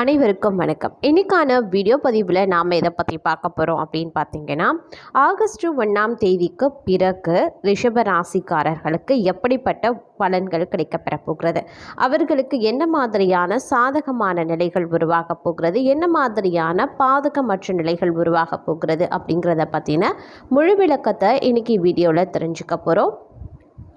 அனைவருக்கும் வணக்கம். இன்றைக்கான வீடியோ பதிவில் நாம் எதை பற்றி பார்க்க போகிறோம் அப்படின்னு பார்த்தீங்கன்னா ஆகஸ்ட் ஒன்றாம் தேதிக்கு பிறகு ரிஷப ராசிக்காரர்களுக்கு எப்படிப்பட்ட பலன்கள் கிடைக்கப்பெற போகிறது? அவர்களுக்கு என்ன மாதிரியான சாதகமான நிலைகள் உருவாக போகிறது? என்ன மாதிரியான பாதகமற்ற நிலைகள் உருவாக போகிறது அப்படிங்கிறத பற்றின முழு விளக்கத்தை இன்றைக்கி வீடியோவில் தெரிஞ்சுக்க போகிறோம்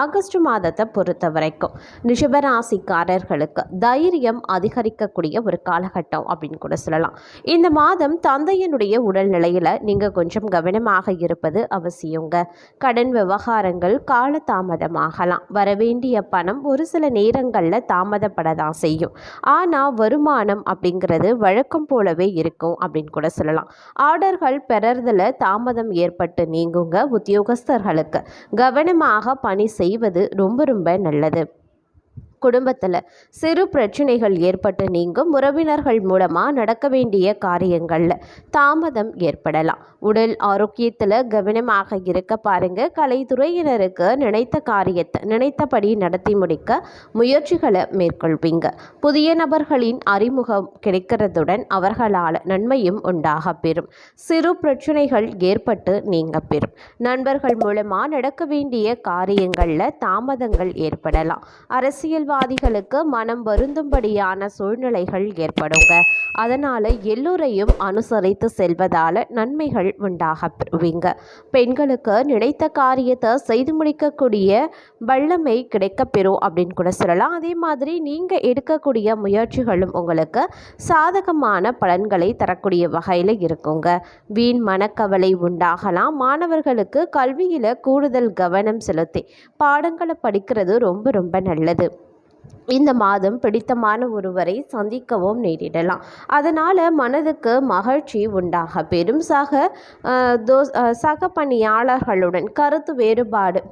ஆகஸ்ட் மாதத்தை பொறுத்த வரைக்கும் ரிஷபராசிக்காரர்களுக்கு தைரியம் அதிகரிக்கக்கூடிய ஒரு காலகட்டம் அப்படின்னு கூட சொல்லலாம். இந்த மாதம் தந்தையினுடைய உடல்நிலையில் நீங்கள் கொஞ்சம் கவனமாக இருப்பது அவசியங்க. கடன் விவகாரங்கள் கால தாமதமாகலாம் வரவேண்டிய பணம் ஒரு சில நேரங்களில் தாமதப்பட தான் செய்யும். ஆனால் வருமானம் அப்படிங்கிறது வழக்கம் போலவே இருக்கும் அப்படின்னு கூட சொல்லலாம். ஆர்டர்கள் பெறறதில் தாமதம் ஏற்பட்டு நீங்குங்க. உத்தியோகஸ்தர்களுக்கு கவனமாக பணி செய்வது ரொம்ப ரொம்ப நல்லது. குடும்பத்தில் சிறு பிரச்சனைகள் ஏற்பட்டு நீங்கும் உறவினர்கள் மூலமாக நடக்க வேண்டிய காரியங்களில் தாமதம் ஏற்படலாம். உடல் ஆரோக்கியத்தில் கவனமாக இருக்க பாருங்க. கலைத்துறையினருக்கு நினைத்த காரியத்தை நினைத்தபடி நடத்தி முடிக்க முயற்சிகளை மேற்கொள்வீங்க. புதிய நபர்களின் அறிமுகம் கிடைக்கிறதுடன் அவர்களால் நன்மையும் உண்டாக பெறும். சிறு பிரச்சனைகள் ஏற்பட்டு நீங்க பெறும். நண்பர்கள் மூலமாக நடக்க வேண்டிய காரியங்களில் தாமதங்கள் ஏற்படலாம். அரசியல் அரசியல்வாதிகளுக்கு மனம் வருந்தும்படியான சூழ்நிலைகள் ஏற்படுங்க. அதனால் எல்லோரையும் அனுசரித்து செல்வதால் நன்மைகள் உண்டாக பெறுவீங்க பெண்களுக்கு நினைத்த காரியத்தை செய்து முடிக்கக்கூடிய வல்லமை கிடைக்கப்பெறும் அப்படின்னு கூட சொல்லலாம். அதே மாதிரி நீங்கள் எடுக்கக்கூடிய முயற்சிகளும் உங்களுக்கு சாதகமான பலன்களை தரக்கூடிய வகையில் இருக்குங்க. வீண் மனக்கவலை உண்டாகலாம். மாணவர்களுக்கு கல்வியில் கூடுதல் கவனம் செலுத்தி பாடங்களை படிக்கிறது ரொம்ப ரொம்ப நல்லது. இந்த மாதம் பிடித்தமான ஒருவரை சந்திக்கவும் நேரிடலாம். அதனால் மனதுக்கு மகிழ்ச்சி உண்டாக. பெரும் சக தோ- சக பணியாளர்களுடன் கருத்து வேறுபாடு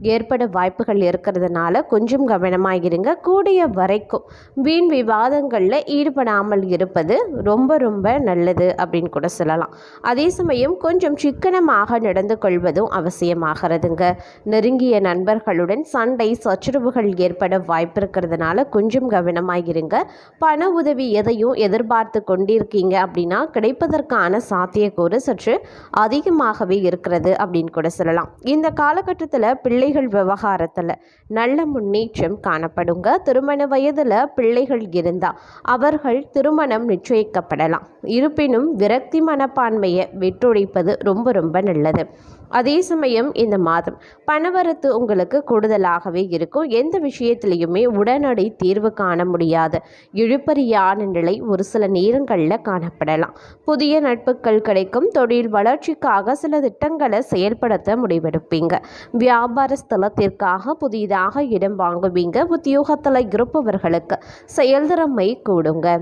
ஏற்பட வாய்ப்புகள் இருக்கிறதுனால கொஞ்சம் கவனமாக இருங்க கூடிய வரைக்கும் வீண் விவாதங்களில் ஈடுபடாமல் இருப்பது ரொம்ப ரொம்ப நல்லது அப்படின்னு கூட சொல்லலாம். அதே சமயம் கொஞ்சம் சிக்கனமாக நடந்து கொள்வதும் அவசியமாகிறதுங்க. நெருங்கிய நண்பர்களுடன் சண்டை சச்சரவுகள் ஏற்பட வாய்ப்பு இருக்கிறதுனால கொஞ்சம் கவனமாக இருங்க பண உதவி எதையும் எதிர்பார்த்து கொண்டிருக்கீங்க அப்படின்னா கிடைப்பதற்கான சாத்தியக்கூறு சற்று அதிகமாகவே இருக்கிறது அப்படின்னு கூட சொல்லலாம். இந்த காலகட்டத்தில் பிள்ளை பிள்ளைகள் விவகாரத்தில் நல்ல முன்னேற்றம் காணப்படுங்க. திருமண வயதில் பிள்ளைகள் இருந்தால் அவர்கள் திருமணம் நிச்சயிக்கப்படலாம். இருப்பினும் விரக்தி மனப்பான்மையை விட்டுழைப்பது ரொம்ப ரொம்ப நல்லது. அதே சமயம் இந்த மாதம் பணவரத்து உங்களுக்கு கூடுதலாகவே இருக்கும். எந்த விஷயத்திலையுமே உடனடி தீர்வு காண முடியாத. இழுப்பறியான நிலை ஒரு சில நேரங்களில் காணப்படலாம். புதிய நட்புகள் கிடைக்கும். தொழில் வளர்ச்சிக்காக சில திட்டங்களை செயல்படுத்த முடிவெடுப்பீங்க. வியாபார ஸ்தலத்திற்காக புதிதாக இடம் வாங்குவீங்க. உத்தியோகத்தில் இருப்பவர்களுக்கு செயல்திறமை கூடுங்க.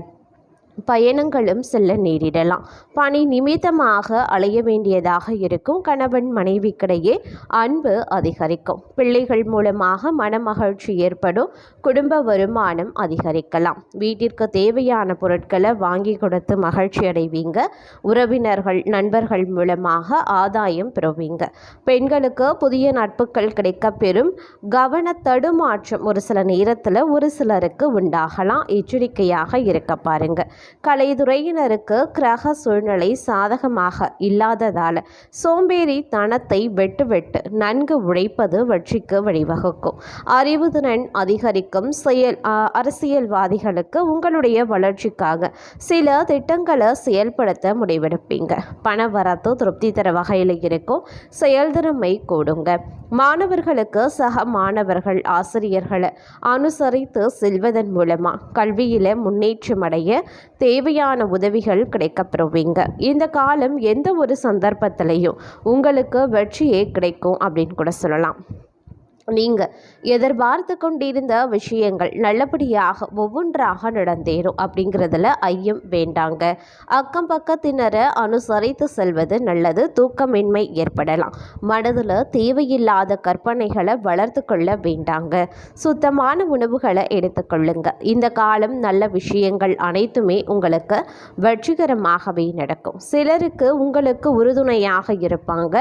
பயணங்களும் செல்ல நேரிடலாம். பணி நிமித்தமாக அலைய வேண்டியதாக இருக்கும். கணவன் மனைவிக்கிடையே அன்பு அதிகரிக்கும். பிள்ளைகள் மூலமாக மனமகிழ்ச்சி ஏற்படும். குடும்ப வருமானம் அதிகரிக்கலாம். வீட்டிற்கு தேவையான பொருட்களை வாங்கி கொடுத்து மகிழ்ச்சி அடைவீங்க. உறவினர்கள் நண்பர்கள் மூலமாக ஆதாயம் பெறுவீங்க. பெண்களுக்கு புதிய நட்புகள் கிடைக்கப் பெறும். கவன தடுமாற்றம் ஒரு சில நேரத்தில் ஒரு சிலருக்கு உண்டாகலாம். எச்சரிக்கையாக இருக்க பாருங்கள் கலைத்துறையினருக்கு கிரக சூழ்நிலை சாதகமாக இல்லாததால் சோம்பேறி தனத்தை வெட்டு வெட்டு நன்கு உழைப்பது வெற்றிக்கு வழிவகுக்கும். அறிவுதிறன் அதிகரிக்கும் செயல் அரசியல்வாதிகளுக்கு உங்களுடைய வளர்ச்சிக்காக சில திட்டங்களை செயல்படுத்த முடிவெடுப்பீங்க. பண வரத்து திருப்தி தர வகையில் இருக்கும். செயல்திறமை கூடுங்க. மாணவர்களுக்கு சக மாணவர்கள் ஆசிரியர்களை அனுசரித்து செல்வதன் மூலமாக கல்வியில் முன்னேற்றம் அடைய தேவையான உதவிகள் கிடைக்கப்பெறுவீங்க. இந்த காலம் எந்த ஒரு சந்தர்ப்பத்திலையும் உங்களுக்கு வெற்றியே கிடைக்கும் அப்படின்னு கூட சொல்லலாம். நீங்கள் எதிர்பார்த்து கொண்டிருந்த விஷயங்கள் நல்லபடியாக ஒவ்வொன்றாக நடந்தேறும் அப்படிங்கிறதுல ஐயம் வேண்டாங்க. அக்கம் பக்கத்தினரை அனுசரித்து செல்வது நல்லது தூக்கமின்மை ஏற்படலாம். மனதில் தேவையில்லாத கற்பனைகளை வளர்த்து கொள்ள வேண்டாங்க. சுத்தமான உணவுகளை எடுத்துக்கொள்ளுங்க இந்த காலம் நல்ல விஷயங்கள் அனைத்துமே உங்களுக்கு வெற்றிகரமாகவே நடக்கும். சிலருக்கு உங்களுக்கு உறுதுணையாக இருப்பாங்க.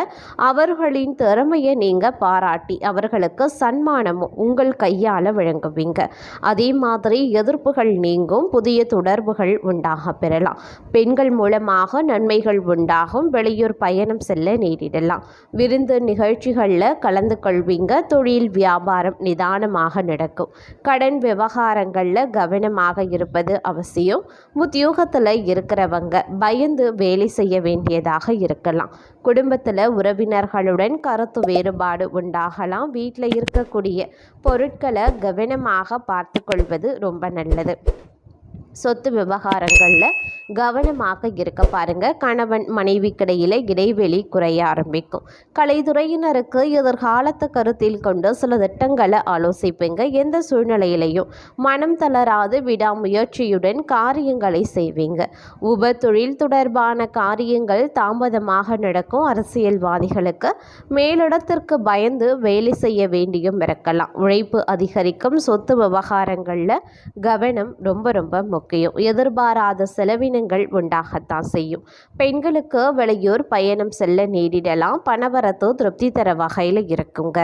அவர்களின் திறமையை நீங்கள் பாராட்டி அவர்களுக்கு சன்மானமும் உங்கள் கையால் வழங்குவீங்க. அதே மாதிரி எதிர்ப்புகள் நீங்கும் புதிய தொடர்புகள் உண்டாக பெறலாம். பெண்கள் மூலமாக நன்மைகள் உண்டாகும். வெளியூர் பயணம் செல்ல நேரிடலாம். விருந்து நிகழ்ச்சிகளில் கலந்து கொள்வீங்க. தொழில் வியாபாரம் நிதானமாக நடக்கும். கடன் விவகாரங்களில் கவனமாக இருப்பது அவசியம். உத்தியோகத்தில் இருக்கிறவங்க பயந்து வேலை செய்ய வேண்டியதாக இருக்கலாம். குடும்பத்தில் உறவினர்களுடன் கருத்து வேறுபாடு உண்டாகலாம். வீட்டில் இருக்கக்கூடிய பொருட்களை கவனமாக பார்த்து கொள்வது ரொம்ப நல்லது. சொத்து விவகாரங்களில் கவனமாக இருக்க பாருங்கள் கணவன் மனைவிக்கிடையில் இடைவெளி குறைய ஆரம்பிக்கும். கலைத்துறையினருக்கு எதிர்காலத்தை கருத்தில் கொண்டு சில திட்டங்களை ஆலோசிப்பீங்க. எந்த சூழ்நிலையிலையும் மனம் தளராது விடாமுயற்சியுடன் காரியங்களை செய்வீங்க. உப தொழில் தொடர்பான காரியங்கள் தாமதமாக நடக்கும். அரசியல்வாதிகளுக்கு மேலிடத்திற்கு பயந்து வேலை செய்ய வேண்டியும் இருக்கலாம். உழைப்பு அதிகரிக்கும். சொத்து விவகாரங்களில் கவனம் ரொம்ப ரொம்ப முக்கியம். எதிர்பாராத செலவினங்கள் உண்டாகத்தான் செய்யும். பெண்களுக்கு வெளியூர் பயணம் செல்ல நேரிடலாம். பணவரத்து திருப்தி தர வகையில் இருக்குங்க.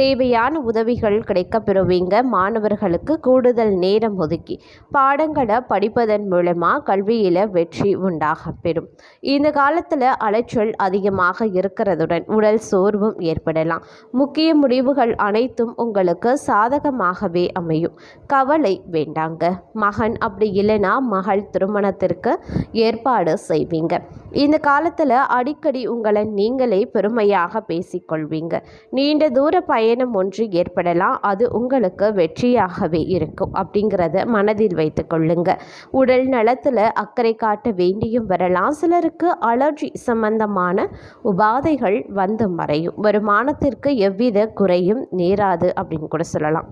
தேவையான உதவிகள் கிடைக்க பெறுவீங்க மாணவர்களுக்கு கூடுதல் நேரம் ஒதுக்கி பாடங்களை படிப்பதன் மூலமாக கல்வியில் வெற்றி உண்டாக பெறும் இந்த காலத்தில் அலைச்சல் அதிகமாக இருக்கிறதுடன் உடல் சோர்வும் ஏற்படலாம். முக்கிய முடிவுகள் அனைத்தும் உங்களுக்கு சாதகமாகவே அமையும். கவலை வேண்டாங்க. மகன் அப்படி இல்லைன்னா மகள் திருமணத்திற்கு ஏற்பாடு செய்வீங்க. இந்த காலத்தில் அடிக்கடி உங்களை நீங்களே பெருமையாக பேசிக்கொள்வீங்க. நீண்ட தூர பயணம் ஒன்று ஏற்படலாம். அது உங்களுக்கு வெற்றியாகவே இருக்கும் அப்படிங்கிறத மனதில் வைத்து கொள்ளுங்க. உடல் நலத்தில் அக்கறை காட்ட வேண்டியும் வரலாம். சிலருக்கு அலர்ஜி சம்பந்தமான உபாதைகள் வந்து மறையும். வருமானத்திற்கு எவ்வித குறையும் நேராது அப்படின்னு கூட சொல்லலாம்.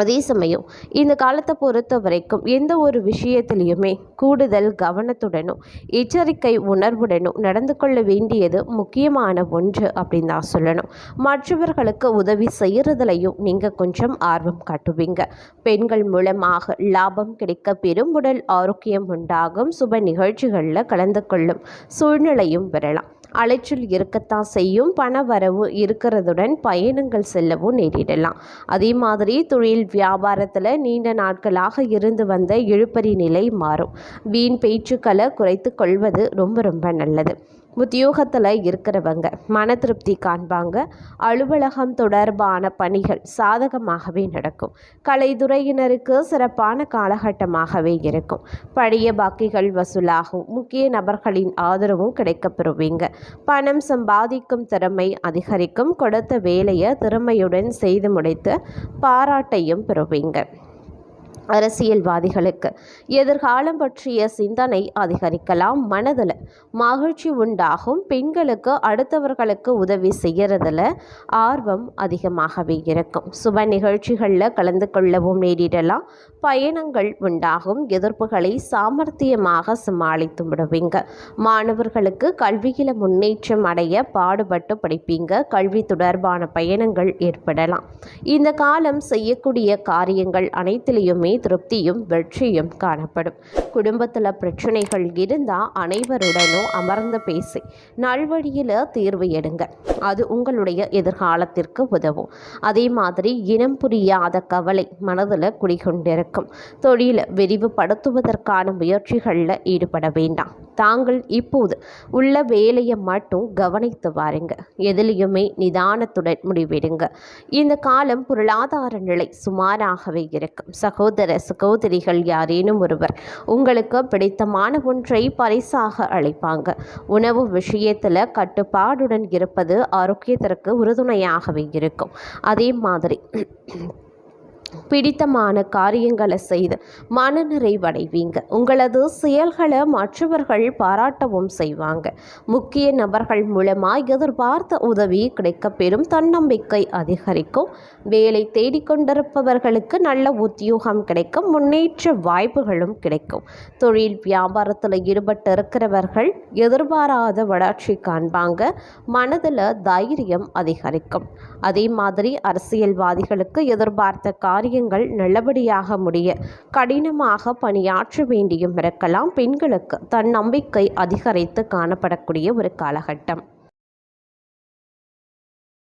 அதே சமயம் இந்த காலத்தை பொறுத்த வரைக்கும் எந்த ஒரு விஷயத்திலையுமே கூடுதல் கவனத்துடனும் எச்சரிக்கை உணர்வுடனும் நடந்து கொள்ள வேண்டியது முக்கியமான ஒன்று அப்படின்னு தான் சொல்லணும். மற்றவர்களுக்கு உதவி செய்கிறதுலையும் நீங்கள் கொஞ்சம் ஆர்வம் காட்டுவீங்க. பெண்கள் மூலமாக லாபம் கிடைக்க பெரும்புடல் ஆரோக்கியம் உண்டாகும் சுப நிகழ்ச்சிகளில் கலந்து கொள்ளும் சூழ்நிலையும் வரலாம். அலைச்சல் இருக்கத்தான் செய்யும். பண வரவு இருக்கிறதுடன் பயணங்கள் செல்லவும் நேரிடலாம். அதே மாதிரி தொழில் வியாபாரத்தில் நீண்ட நாட்களாக இருந்து வந்த இழுப்பறி நிலை மாறும். வீண் பேச்சுக்களை குறைத்து கொள்வது ரொம்ப ரொம்ப நல்லது. உத்தியோகத்தில் இருக்கிறவங்க மன திருப்தி காண்பாங்க அலுவலகம் தொடர்பான பணிகள் சாதகமாகவே நடக்கும். கலைத்துறையினருக்கு சிறப்பான காலகட்டமாகவே இருக்கும். பழைய பாக்கிகள் வசூலாகும். முக்கிய நபர்களின் ஆதரவும் கிடைக்கப்பெறுவீங்க. பணம் சம்பாதிக்கும் திறமை அதிகரிக்கும். கொடுத்த வேலையை திறமையுடன் செய்து முடித்து பாராட்டையும் பெறுவீங்க. அரசியல்வாதிகளுக்கு. எதிர்காலம் பற்றிய சிந்தனை அதிகரிக்கலாம். மனதில் மகிழ்ச்சி உண்டாகும். பெண்களுக்கு அடுத்தவர்களுக்கு உதவி செய்கிறதுல ஆர்வம் அதிகமாகவே இருக்கும். சுப நிகழ்ச்சிகளில் கலந்து கொள்ளவும் நேரிடலாம். பயணங்கள் உண்டாகும். எதிர்ப்புகளை சாமர்த்தியமாக சமாளித்து விடுவீங்க. மாணவர்களுக்கு கல்வியில் முன்னேற்றம் அடைய பாடுபட்டு படிப்பீங்க. கல்வி தொடர்பான பயணங்கள் ஏற்படலாம். இந்த காலம் செய்யக்கூடிய காரியங்கள் அனைத்திலையுமே திருப்தியும் வெற்றியும் காணப்படும். குடும்பத்தில் பிரச்சனைகள் இருந்தால் அனைவருடனும் அமர்ந்து பேசி நல்வழியில் தீர்வு எடுங்க. அது உங்களுடைய எதிர்காலத்திற்கு உதவும். அதே மாதிரி இனம் புரியாத கவலை மனதில் குடிகொண்டிருக்கும். தொழிலை விரிவுபடுத்துவதற்கான முயற்சிகளில் ஈடுபட வேண்டாம். தாங்கள் இப்போது உள்ள வேலையை மட்டும் கவனித்து வாருங்க. எதிலையுமே நிதானத்துடன் முடிவெடுங்க. இந்த காலம் பொருளாதார நிலை சுமாராகவே இருக்கும். சகோதர சகோதரிகள் யாரேனும் ஒருவர் உங்களுக்கு பிடித்தமான ஒன்றை பரிசாக அளிப்பாங்க. உணவு விஷயத்தில் கட்டுப்பாடுடன் இருப்பது ஆரோக்கியத்திற்கு உறுதுணையாகவே இருக்கும். அதே மாதிரி பிடித்தமான காரியங்களை செய்து மனநிறைவடைவீங்க உங்களது செயல்களை மற்றவர்கள் பாராட்டவும் செய்வாங்க. முக்கிய நபர்கள் மூலமாக எதிர்பார்த்த உதவி கிடைக்கப்பெறும் தன்னம்பிக்கை அதிகரிக்கும். வேலை தேடிக்கொண்டிருப்பவர்களுக்கு நல்ல உத்தியோகம் கிடைக்கும். முன்னேற்ற வாய்ப்புகளும் கிடைக்கும். தொழில் வியாபாரத்தில் ஈடுபட்டு இருக்கிறவர்கள் எதிர்பாராத வளர்ச்சி காண்பாங்க. மனதில் தைரியம் அதிகரிக்கும். அதே மாதிரி அரசியல்வாதிகளுக்கு எதிர்பார்த்த காரியங்கள் நல்லபடியாக முடிய கடினமாக பணியாற்ற வேண்டியும் இருக்கலாம். பெண்களுக்கு தன் நம்பிக்கை அதிகரித்து காணப்படக்கூடிய ஒரு காலகட்டம்.